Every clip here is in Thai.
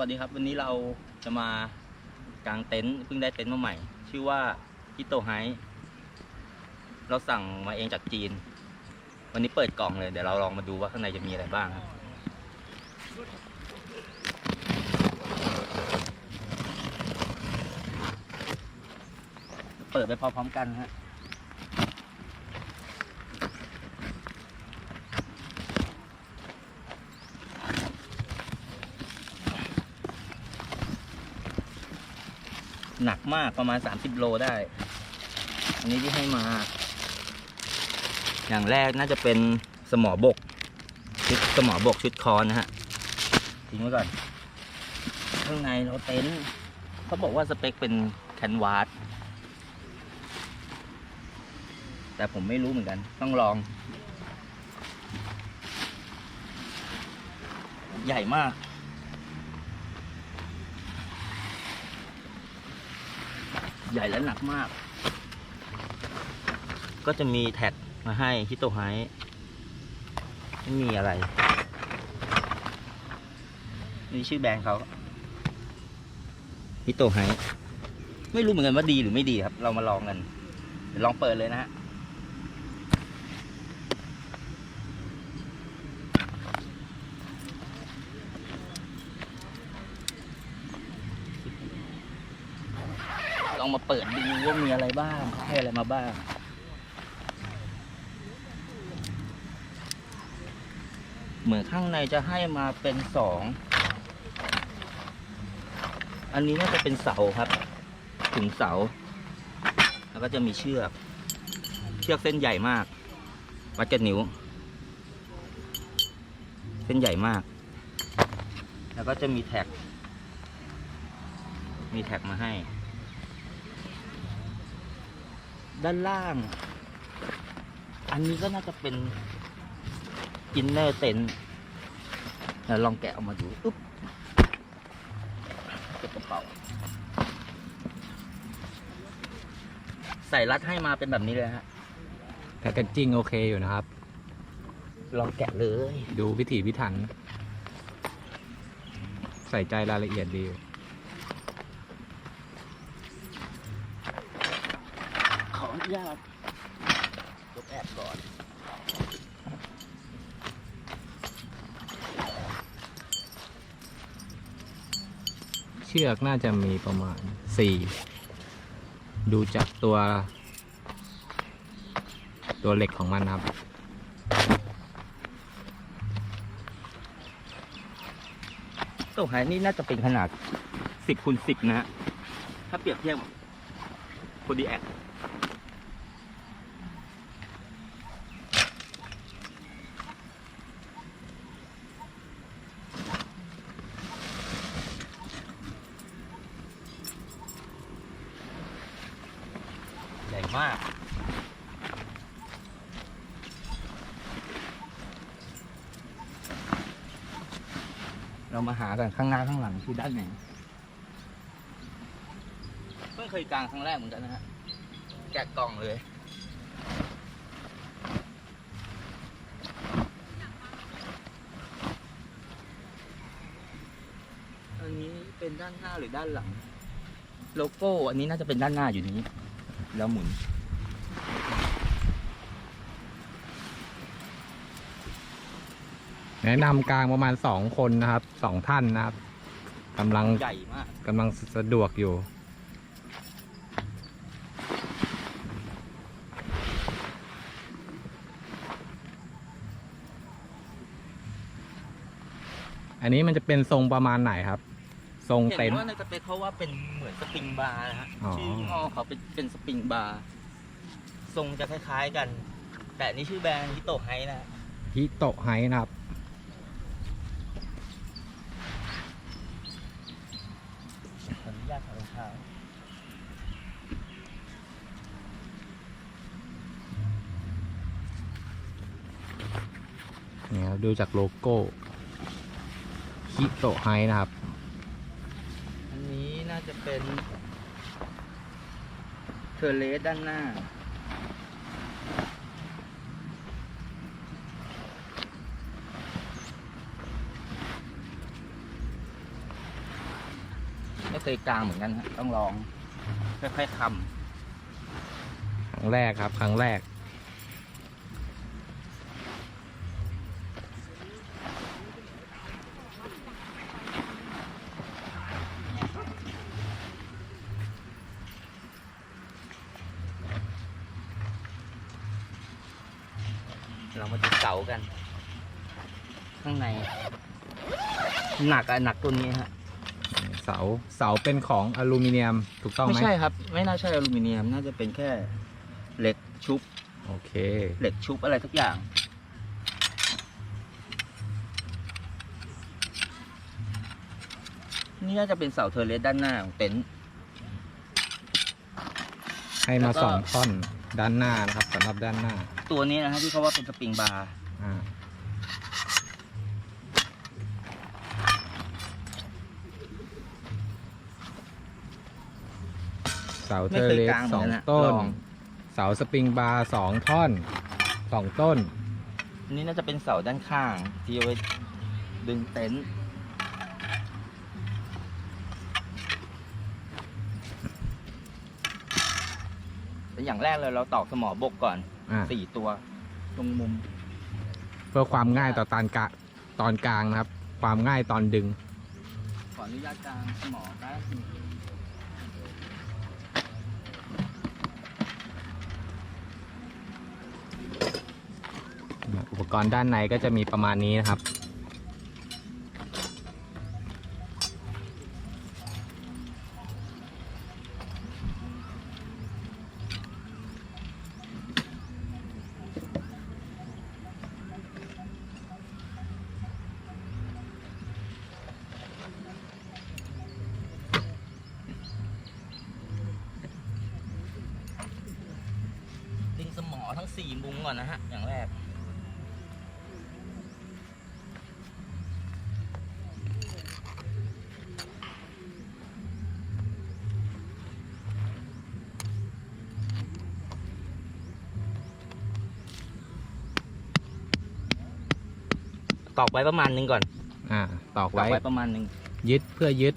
วัสดีครับ วันนี้เราจะมากางเต็นท์เพิ่งได้เต็นท์มาใหม่ ชื่อว่าฮิโตไฮเราสั่งมาเองจากจีน วันนี้เปิดกล่องเลยเดี๋ยวเราลองมาดูว่าข้างในจะมีอะไรบ้างครับเปิดไปพร้อมๆกันฮะ หนักมากประมาณ 30 โลได้ อันนี้ที่ให้มา อย่างแรกน่าจะเป็นสมอบก ชุดสมอบกชุดคอนนะฮะทิ้งไว้ก่อน ข้างในเราเต็นท์เขาบอกว่าสเปคเป็นแคนวาสแต่ผมไม่รู้เหมือนกัน ต้องลอง ใหญ่มาก ใหญ่และหนักมาก ก็จะมีแท็กมาให้ฮิโตไฮไม่มีอะไร นี่ชื่อแบรนด์เขาฮิโตไฮไม่รู้เหมือนกันว่าดีหรือไม่ดีครับ เรามาลองกันเดี๋ยวลองเปิดเลยนะฮะ ลองมา เปิดดูว่ามีอะไรบ้างให้อะไรมาบ้าง เหมือนข้างในจะให้มาเป็นสอง อันนี้น่าจะเป็นเสาครับ ถึงเสา แล้วก็จะมีเชือก เชือกเส้นใหญ่มาก วัดกับนิ้ว เส้นใหญ่มาก แล้วก็จะมีแท็ก มีแท็กมาให้ ด้านล่าง อันนี้ก็น่าจะเป็นอินเนอร์เต็นเดี๋ยวลองแกะออกมาดูอุ๊บเก็บกระเป๋า ใส่รัดให้มาเป็นแบบนี้เลยฮะแพคเกจจิ้งโอเคอยู่นะครับ ลองแกะเลย ดูพิถีพิถัน ใส่ใจรายละเอียดดี ขออนุญาตยกแอบก่อนเชือกน่าจะมีประมาณสี่ดูจากตัว ตัวเหล็กของมันนะครับ ตัวหายนี่น่าจะเป็นขนาดสิบคูณสิบนะฮะถ้าเปรียบเทียบโคดีแอคใหญ่มาก เรามาหา กันข้างหน้าข้างหลังคือด้านไหนเพิ่งเคยกางครั้งแรกเหมือนกันนะฮะแกะกล่องเลยอันนี้เป็นด้านหน้าหรือด้านหลัง โลโก้ อันนี้น่าจะเป็นด้านหน้าอยู่นี้ แล้วหมุน แนะนำกลางประมาณสองคนนะครับสองท่านนะครับกำลังใหญ่มากกำลังสะดวกอยู่ อันนี้มันจะเป็นทรงประมาณไหนครับ ทรงเห็เต็นนท์ ว่าในสเปคเขาว่าเป็นเหมือนสปริงบาร์นะฮะอ๋อ ชื่อยี่ห้อเขาเป็นเป็นสปริงบาร์ทรงจะคล้ายๆกัน แต่อันนี่ชื่อแบรนด์ฮิโตไฮนะ ฮิโตะไฮนะครับ ขออนุญาตถอดรอง เนี่ยดูจากโลโก้คิโตไฮนะครับ อันนี้น่าจะเป็นเทอร์เลสด้านหน้า เคยกลางเหมือนกันฮะต้องลองค่อยๆคครั้งแรกครับ ครั้งแรกำเรามาดูเสากัน ข้างใน หนักอะหนักตัวนี้ฮะ เสาเสาเป็นของอลูมิเนียมถูกต้องไหไม่มใช่ครับ ไม่น่าใช่อลูมิเนียมน่าจะเป็นแค่เหล็กชุบโอเค เหล็กชุบอะไรทุกอย่าง นี่น่าจะเป็นเสาเทอร์เลสด้านหน้าของเต็นท์ ให้แล้มาวก็ สองท่อนด้านหน้านะครับสำหรับด้านหน้าตัวนี้นะฮะที่เขาว่าเป็นสปริงบาร์ อ่า เสาเทไม่อเคร์ยเลสกลางเหสมืออนงกันนะต้นลองเสาสปริงบาร์สองท่อนสองต้น อันนี่น่าจะเป็นเสาด้านข้าง ที่เอาไว้ดึงเต็นท์แต่อย่างแรกเลยเราตอกสมอบกก่อนอ่าสี่ตัวตรงมุม เพื่อความง่ายต่อตอนกะตอนกลางนะครับ ความง่ายตอนดึง ขออนุญาตกลางสมอแป๊บนึง อุปกรณ์ด้านในก็จะมีประมาณนี้นะครับ ตอกไว้ประมาณนึงก่อนอ่าตอกตอกไว้ไว้ประมาณนึง ยึดเพื่อยึด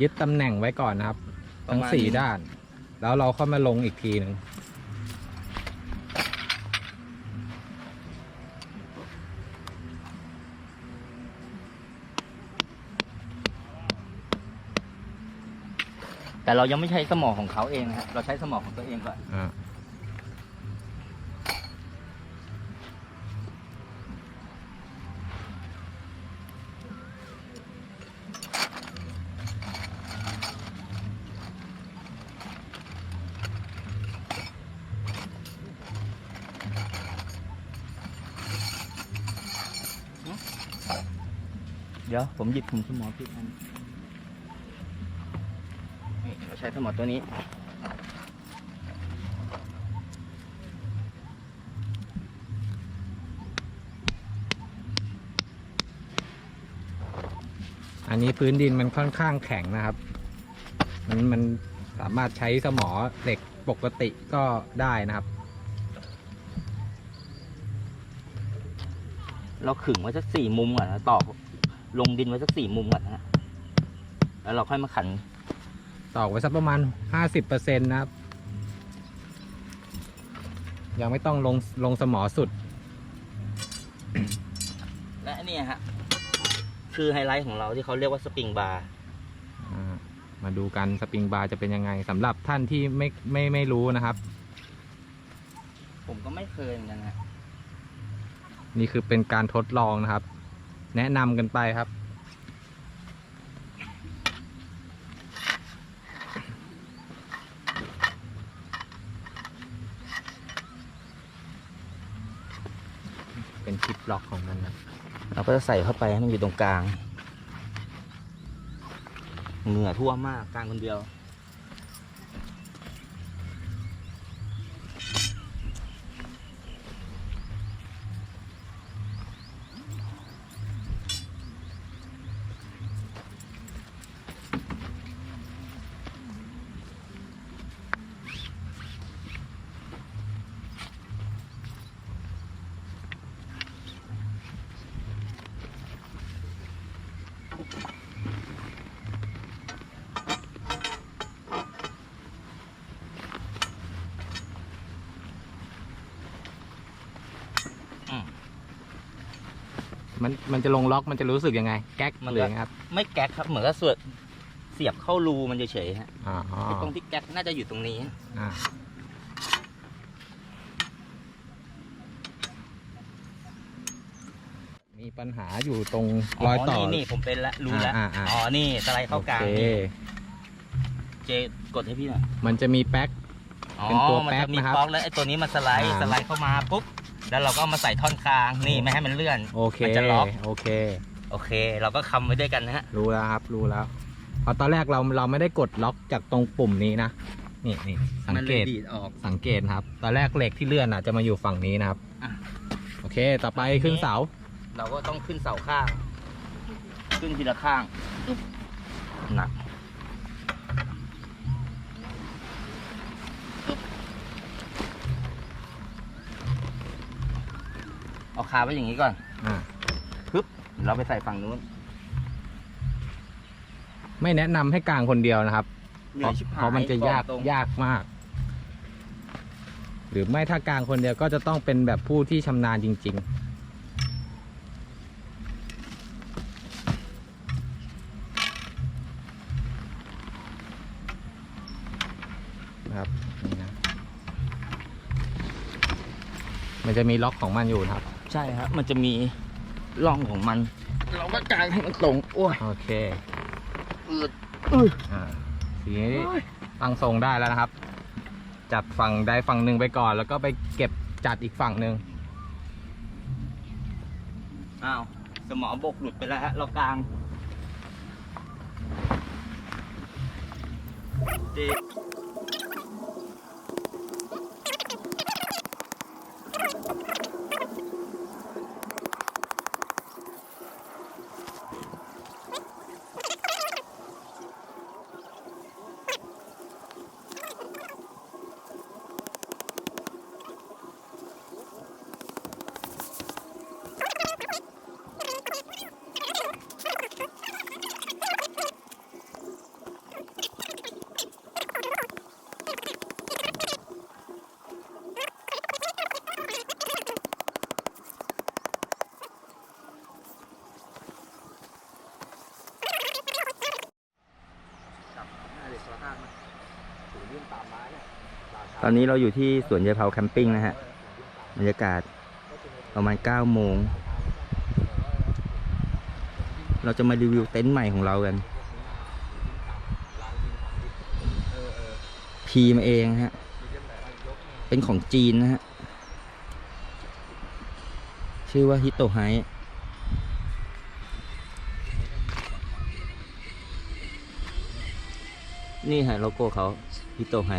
ยึดตำแหน่งไว้ก่อนนะครับ ทั้งประมาณสี่นี้ด้าน แล้วเราค่อยมาลงอีกทีหนึ่งแต่เรายังไม่ใช้สมอของเขาเองนะฮะเราใช้สมอของตัวเองก่อน อ่า ดี๋ยวผมหยิบถุงสมอผิดอันนี่เราใช้สมอตัวนี้ อันนี้พื้นดินมันค่อนข้างแข็งนะครับ มันมันสามารถใช้สมอเหล็กปกติก็ได้นะครับ เราขึงไว้สักสี่มุมก่อนนะตอก ลงดินไว้สักสี่มุมก่อนนะฮะแล้วเราค่อยมาขันตอกไว้สักประมาณห้าสิบเปอร์เซ็นต์นะครับ ยังไม่ต้องลงลงสมอสุด และอันเนี้ยฮะคือไฮไลท์ของเราที่เขาเรียกว่าสปริงบาร์อ่ามาดูกันสปริงบาร์จะเป็นยังไงสำหรับท่านที่ไม่ไม่ไม่รู้นะครับ ผมก็ไม่เคยเหมือนกันฮะนี่คือเป็นการทดลองนะครับ แนะนำกันไปครับ เป็นคลิปล็อกของมันนะเราก็จะใส่เข้าไปให้มันอยู่ตรงกลาง เหงื่อท่วมมากกลางคนเดียว มันมันจะลงล็อกมันจะรู้สึกยังไง แก๊กมันหรือยังไงครับ ไม่แก๊กครับ เหมือนกับส่วนเสียบเข้ารูมันเฉยๆฮะอ๋อไอ้ตรงที่แก๊กน่าจะอยู่ตรงนี้อ่ามีปัญหาอยู่ตรงรอยต่อ นี่นี่ผมเป็นละรู้แล้วอ่าอ่าอ่าอ๋อ นี่สไลด์เข้ากลางโอเคนี่เจกดให้พี่หน่อย มันจะมีแป๊กอ๋อเป็นตัวมัแป๊กจะมีนะครับป๊อกแล้วไอ้ตัวนี้มันสไลด์อ่าสไลด์เข้ามาปุ๊บ แล้วเราก็เอามาใส่ท่อนกลางนี่ไม่ให้มันเลื่อน โอเคมันจะล็อก โอเค โอเค เราก็คำไว้ด้วยกันนะฮะรู้แล้วครับ รู้แล้วเพราะตอนแรกเราเราไม่ได้กดล็อกจากตรงปุ่มนี้นะ นี่นี่สังมันเกเลยต ดีดออก สังเกตครับ ตอนแรกเหล็กที่เลื่อนอะจะมาอยู่ฝั่งนี้นะครับ อะ โอเค ต่อไปขึ้นเสา เราก็ต้องขึ้นเสาข้าง ขึ้นทีละข้างอึ๊บหนัก คาไว้อย่างนี้ก่อนอ่าปึ๊บเดี๋ยวเราไปใส่ฝั่งนู้นไม่แนะนำให้กลางคนเดียวนะครับ เหนื่เพอราะยชิบหายเพราะมันจะยากบอกตรงยากมาก หรือไม่ถ้ากลางคนเดียวก็จะต้องเป็นแบบผู้ที่ชำนาญจริง ๆ นะครับนี่นะมันจะมีล็อกของมันอยู่นะครับ ใช่ครับ มันจะมีร่องของมัน เราก็กางให้มันตรงโอ้ยโอเคอืดอ่าทีนี้ตั้งทรงได้แล้วนะครับ จัดฝั่งใดฝั่งหนึ่งไปก่อน แล้วก็ไปเก็บจัดอีกฝั่งหนึ่งอ้าว สมอบกหลุดไปแล้วฮะเรากลางเด็ ตอนนี้เราอยู่ที่สวนยายเผาแคมปิ้งนะฮะบรรยากาศประมาณ9โมง เราจะมารีวิวเต็นท์ใหม่ของเรากัน พีมาเองฮะ เป็นของจีนนะฮะ ชื่อว่าฮิโตไฮ นี่ฮะโลโก้เขาฮิโตไฮ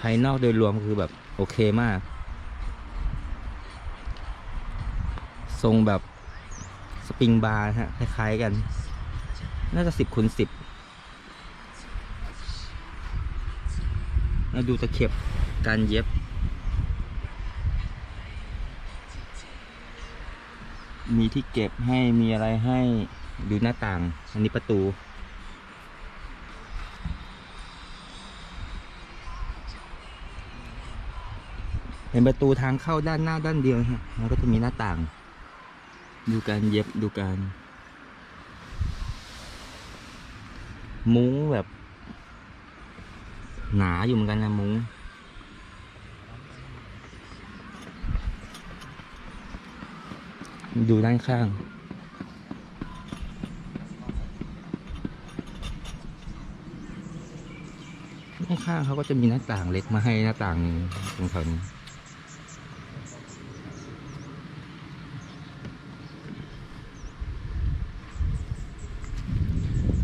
ภายนอกโดยรวมคือแบบโอเคมาก ทรงแบบสปริงบาร์ฮะ คล้ายๆกัน น่าจะสิบคูณสิบแล้วดูตะเข็บการเย็บ มีที่เก็บให้มีอะไรให้ ดูหน้าต่าง อันนี้ประตู เป็นประตูทางเข้าด้านหน้าด้านเดียวฮะแล้วก็จะมีหน้าต่าง ดูการเย็บดูการ มุ้งแบบ หนาอยู่เหมือนกันนะมุ้งดูด้านข้าง ด้าน ข้างเขาก็จะมีหน้าต่างเล็กมาให้หน้าต่างหนึ่งตรงแถวนี้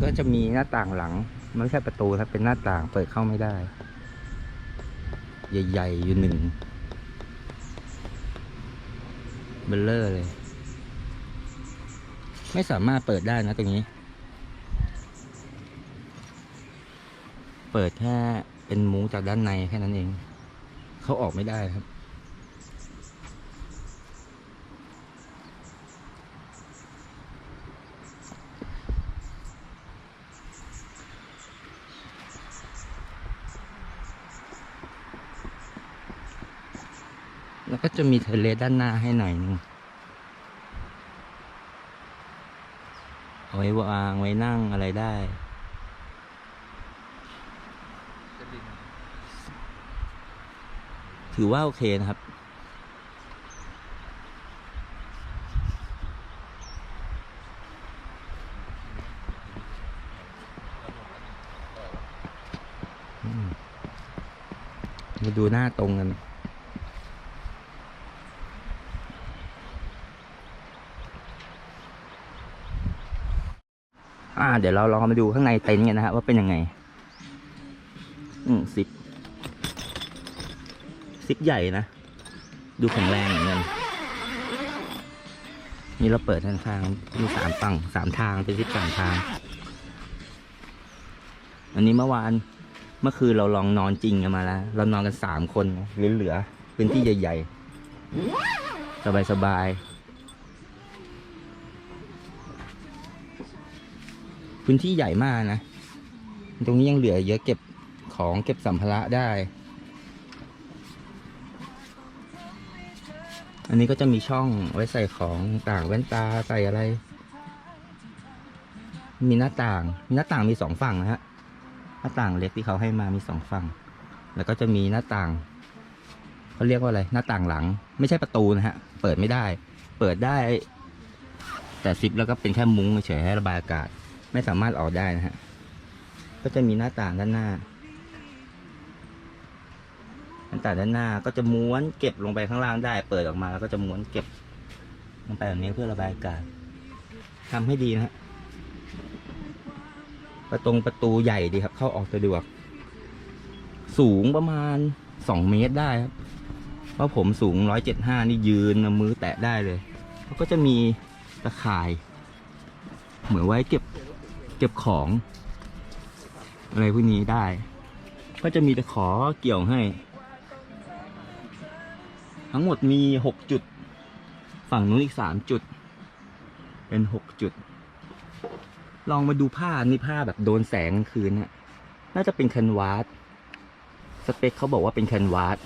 ก็จะมีหน้าต่างหลังไม่ใช่ประตูครับเป็นหน้าต่างเปิดเข้าไม่ได้ ใหญ่ๆอยู่หนึ่งเบลเลอร์เลย ไม่สามารถเปิดได้นะตรงนี้ เปิดแค่เป็นมุ้งจากด้านในแค่นั้นเอง เขาออกไม่ได้ครับนก็จะมีเทเลด้านหน้าให้หน่อยนึงเอาไว้วางไว้นั่งอะไรได้ ถือว่าโอเคนะครับ มาดูหน้าตรงกันอ่า เดี๋ยวเราลองมาดูข้างในเต็นท์กันนะฮะว่าเป็นยังไง อืมซิป ซิปใหญ่นะ ดูแข็งแรงเหมือนกัน นี่เราเปิดทางทางมีสามฝั่งสามทางเป็นซิปสามทาง อันนี้เมื่อวานเมื่อคืนเราลองนอนจริงกันมาแล้ว เรานอนกันสามคนเหลือๆพื้นที่ใหญ่ๆ สบายๆพื้นที่ใหญ่มากนะ ตรงนี้ยังเหลือเยอะเก็บของเก็บสัมภาระได้ อันนี้ก็จะมีช่องไว้ใส่ของต่างแว่นตาใส่อะไร มีหน้าต่าง มีหน้าต่างมีสองฝั่งนะฮะ หน้าต่างเล็กที่เขาให้มามีสองฝั่ง แล้วก็จะมีหน้าต่างเขาเรียกว่าอะไร หน้าต่างหลัง ไม่ใช่ประตูนะฮะ เปิดไม่ได้ เปิดได้ แต่ซิปแล้วก็เป็นแค่มุ้งเฉยให้ระบายอากาศ ไม่สามารถออกได้นะฮะ ก็จะมีหน้าต่างด้านหน้า หน้าต่ด้านหน้าก็จะม้วนเก็บลงไปข้างล่างได้ เปิดออกมาแล้วก็จะม้วนเก็บลงไปแบบนี้เพื่อระบายอากาศทำให้ดีนะฮะประตงประตูใหญ่ดีครับ เข้าออกสะดวก สูงประมาณสองเมตรได้ครับ เพราะผมสูงร้อยเจ็ดห้านี่ยืนมือแตะได้เลยแล้วก็จะมีตะข่าย เหมือนไว้เก็บเก็บของ อะไรพวกนี้ได้ ก็จะมีตะขอเกี่ยวให้ ทั้งหมดมีหกจุด ฝั่งนู้นอีกสามจุด เป็นหกจุด ลองมาดูผ้านี่ผ้าแบบโดนแสงคืนเนี่ยน่าจะเป็นแคนวาสสเปคเขาบอกว่าเป็นแคนวาส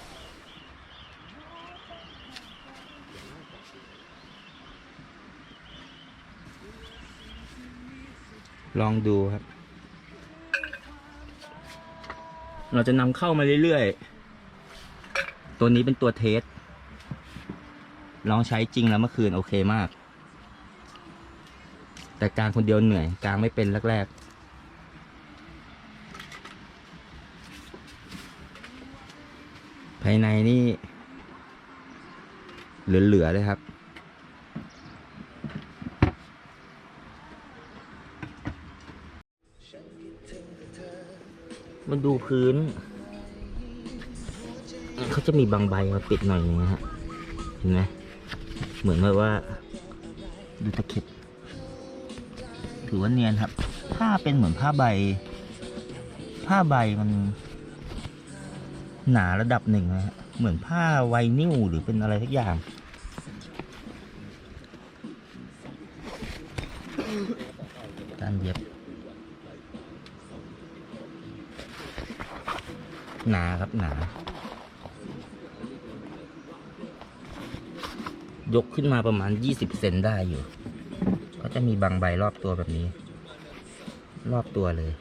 ลองดูครับ เราจะนำเข้ามาเรื่อยๆ ตัวนี้เป็นตัวเทส ลองใช้จริงแล้วเมื่อคืนโอเคมาก แต่กลางคนเดียวเหนื่อยกลางไม่เป็นแรกๆภายในนี่ เหลือ ๆ เลยครับมาดูพื้น เขาจะมีบางใบมาปิดหน่อยนึงนะฮะ เห็นไหม เหมือนแบบว่า ดูตะเข็บ ถือว่าเนียนครับผ้าเป็นเหมือนผ้าใบ ผ้าใบมัน หนาระดับหนึ่งนะฮะ เหมือนผ้าไวนิวหรือเป็นอะไรสักอย่างการเย็บ หนาครับหนา ยกขึ้นมาประมาณ 20 เซนได้อยู่ ก็จะมีบางใบรอบตัวแบบนี้ รอบตัวเลย